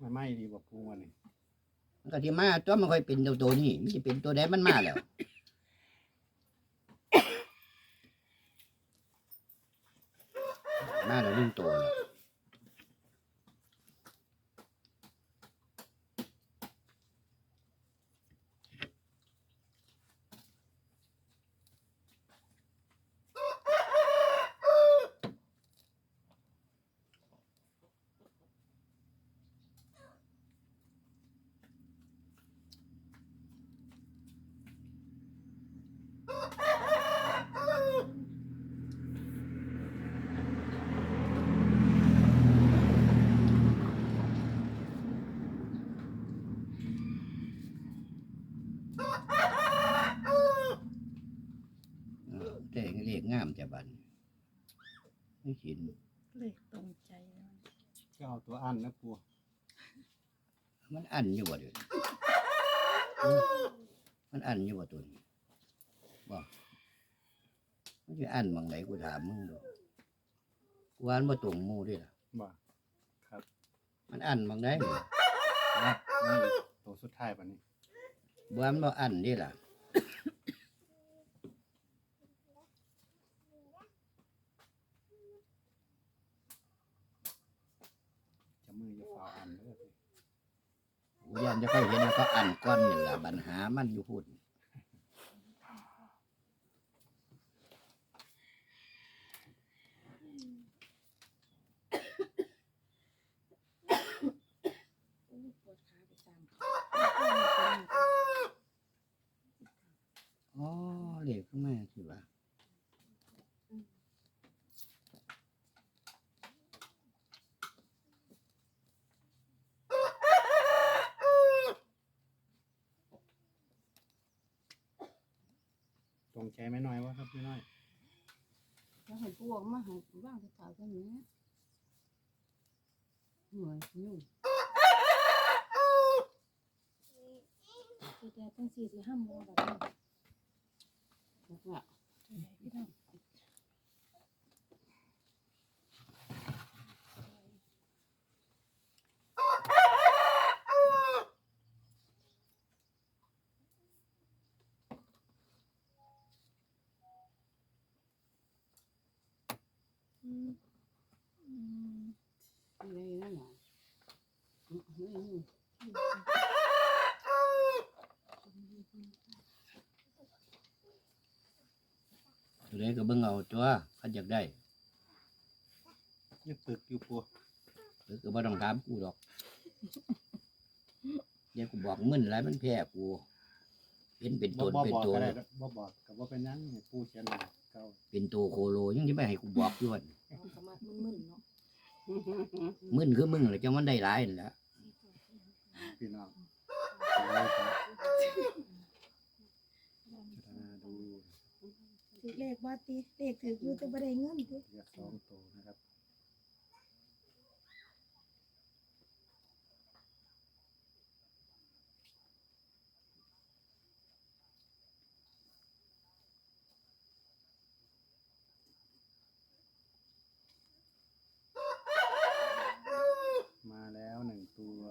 มันไม่ดีกว่าปูวันนี้มันก็ที่มาตัวมันค่อยเป็นตัวตัวนี้มันจะเป็นตัวใดมันมาแล้วมาแล้วหนึ่งตัวแล้วามแต่บัดนไม่ขินเลขตรงใจแล้วก็เอาตัวอันนะปูมันอันอยู่บ่เดี๋ยวนี้มันอันอยู่บ่ตัวนี้บ่มันจะอันบางไหนกูถามมึงดูกูอ่านบ่ตรงหมู่เด้วยล่ะ บ่ครับมันอันบางไหนบ่นะนี่ตัวสุดท้ายปะนี้บ่อันบ่อันเด้ล่ะจะมือจะฝ่าอันเด้อสิ ย้อนจะค่อยเห็นแล้วก็อันก้อนนี่แหละปัญหามันอยู่พุ่น อู้ปวดขาไปตาม อ๋อเลขขึ้นมาสิว่า ตรงใจไหม่น้อยวะครับพี่น้อยแล้วให้พวกมาให้ว่างไปขาวกันนี้หน่วยยุ่งคือแต่จังสี่สิห้ามโมแบบนี้แล้วก็ พี่น้อง อืมอืม อะไรนั่นหรอไม่ยุ่ง ตัวใดก็เบิ่งเอาตัวคันอยากได้ยังปึกอยู่ปูหรือก็บ่ต้องถามกูดอก เดี๋ยวกูบอกมึนหลายมันแพ้กูเห็นเป็นบ่ตนบ่เป็นบอกตัวก็ได้บ่บอกกับว่าเป็นหยังให้ปูเขียนให้เก่าเป็นตัวโคโลยังจะไม่ให้กูบอกอยู่หั่นมันก็มามึนๆเนาะมึนคือมึงแหละจังมันได้หลายนั่นแหละพี่น้องเอาครับพิจารณาดู ถือเลขว่าติเลขถืออยู่แต่บ่ได้เงินติเรียกสองตัวนะครับมาแล้วหนึ่งตัว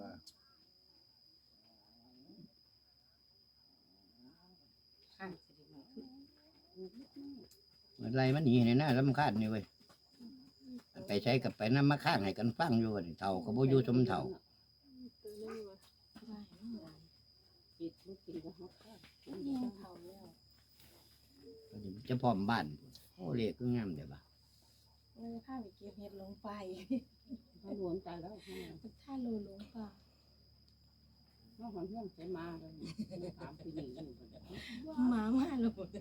ข้างสิมา อะไรมันหนีในหน้าลำคาญนี่เว้ยมันไปใช้กับไปน้ำมาข้างให้กันฟังอยู่นี่เท่าก็บ่อยู่สมเท่าได้น้องหลานปิดลูกกินก็ฮอกข้าวแย่งเขาแล้วจะพร้อมบ้านโอ้เลขคืองามเด้อบ่ะเลยพาไปเก็บเห็ดลงไปเขาหลวนใจแล้วถ้าโลลงป่า น้องคนเพื่อนใช้มาเลยถามพี่หนึ่งอยู่หมามาโลใจ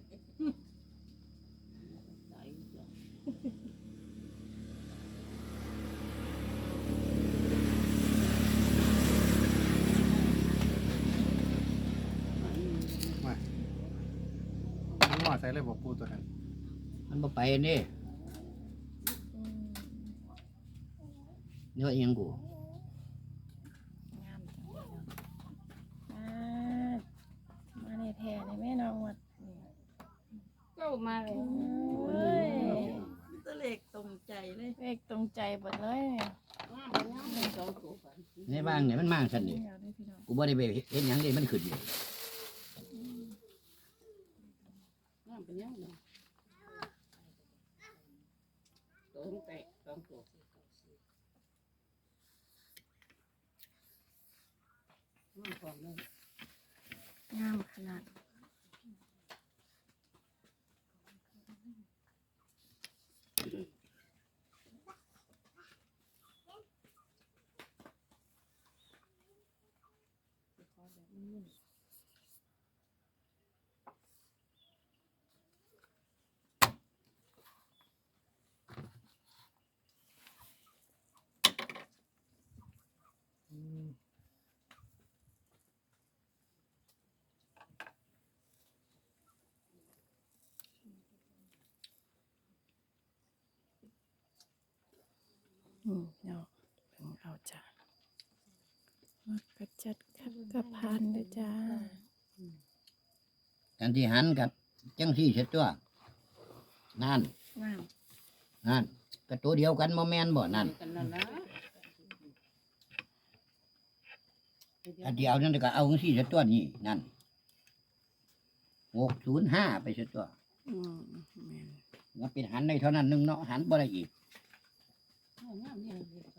ทั้งหมดใส่เลยบอกปูตัวนั้นมันบ่ไปนี่นื้ออิหยังกู งามจังเลยเนาะอ่ามาในแพรในแม่ น้องวัดนี่ก็มาเลยเอ้ยตัวเล็กใจเบิดเลยเนี่ยงามบ่งามเลยสองตัวกันในบ้านเนี่ยมันมางซั่นนี่เดี๋ยวได้พี่น้องกูบ่ได้ไปเฮ็ดหยังเลยมันขึ้นอยู่งามเป็นยังไงตัวมันแตกสองตัวงามพร้อมเลย งามขนาด อืมเนาะเบิ่งเอาจ้ะมักกระจัดขัดกระพันเด้อจ้ากันที่หันกับจังซี่เสร็จตัว นั่น น้นั่นก็ตัวเดียวกันบ่แม่นบ่นั่นกันนั่นนะอันเดียวนั่นก็เอาจังซี่เสร็จตัวนี่นั่น605ไปเสร็จตัวำอืมแม่นก็เป็นหันได้เท่านั้นหนึงเนาะหันบ่ได้อีก 哦，那没有没有